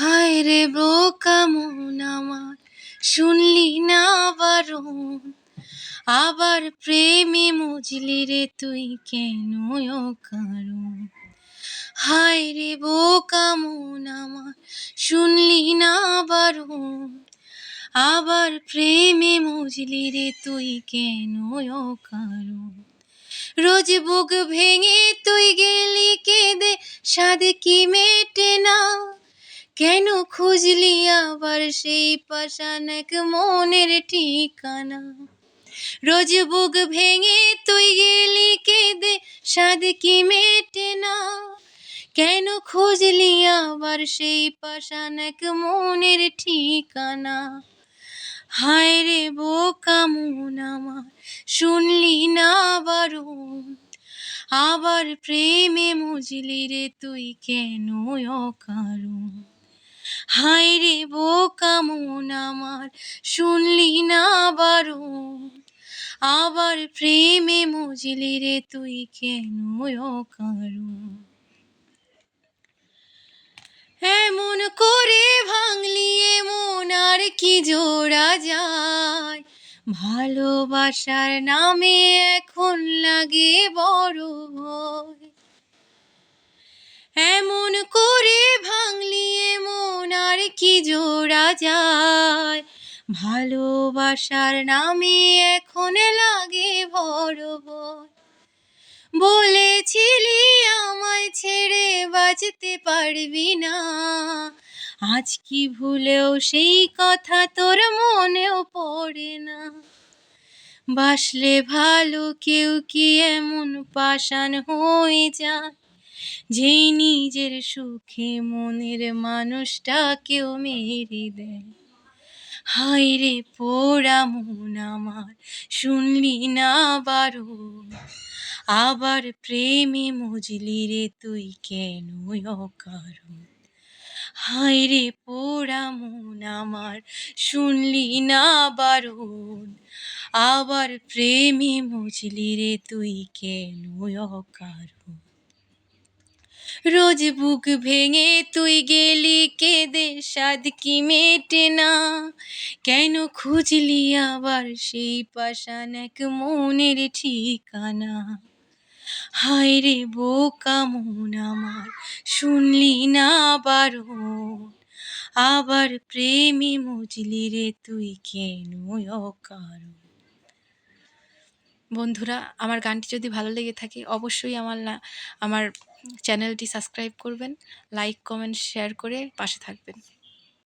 হায় রে বোকা মন আমার, শুনলি না বারণ? আবার প্রেমে মজলি রে তুই কেন কারণ? হায় রে বোকা মন আমার, শুনলি না বারণ? আবার প্রেমে মজলি রে তুই কেন কারণ? রোজ বুক ভেঙে তুই গেলি কেঁদে সাদ কি মেটে না? কেন খুঁজলি আবার সেই পাশান এক মনের ঠিকানা? রোজ বুক ভেঙে তুই গেলি কেঁদে সাদ কি মেটে না? কেন খুঁজলি আবার সেই পাশান এক মনের ঠিকানা? হায় রে বোকা মন আমার, শুনলি না বারণ আবার প্রেমে মজলি রে তুই কেন অকারণ? হায় রে বোকা মন আমার, শুনলি না বারণ আবার প্রেমে মজলি রে তুই কেন অকারণ এমন করে ভাঙলি এমন আর কি জোড়া যায়। ভালোবাসার নামে এখন লাগে বড় ভয়। এমন করে ভাঙলি এমন আর কি জোড়া যায়। ভালোবাসার নামে এখন লাগে ভয় বলেছিলি আমায় ছেড়ে বাঁচতে পারবি না। আজ কি ভুলেও সেই কথা তোর মনেও পড়ে না। বাসলে ভালো কেউ কি এমন পাষাণ হয়ে যায়? যেই নিজের সুখে মনের মানুষটাকেও মেরে দেয়। হায় রে পোড়া মন আমার, শুনলি না বারণ আবার প্রেমে মজলি রে তুই কেন অকারণ? হায় রে পোড়া মন আমার, শুনলি না বারণ আবার প্রেমে মজলি রে তুই কেন অকারণ? রোজ বুক ভেঙে তুই গেলি কেঁদে সাদ কি মেটে না? কেন খুঁজলি আবার সেই পাশান এক মনের ঠিকানা? হায় রে বোকা মন আমার, শুনলি না বারণ? আবার প্রেমে মজলি রে তুই কেন অকারণ? বন্ধুরা, আমার গানটি যদি ভালো লেগে থাকে, অবশ্যই আমার না- আমার চ্যানেলটি সাবস্ক্রাইব করবেন লাইক কমেন্ট শেয়ার করে পাশে থাকবেন।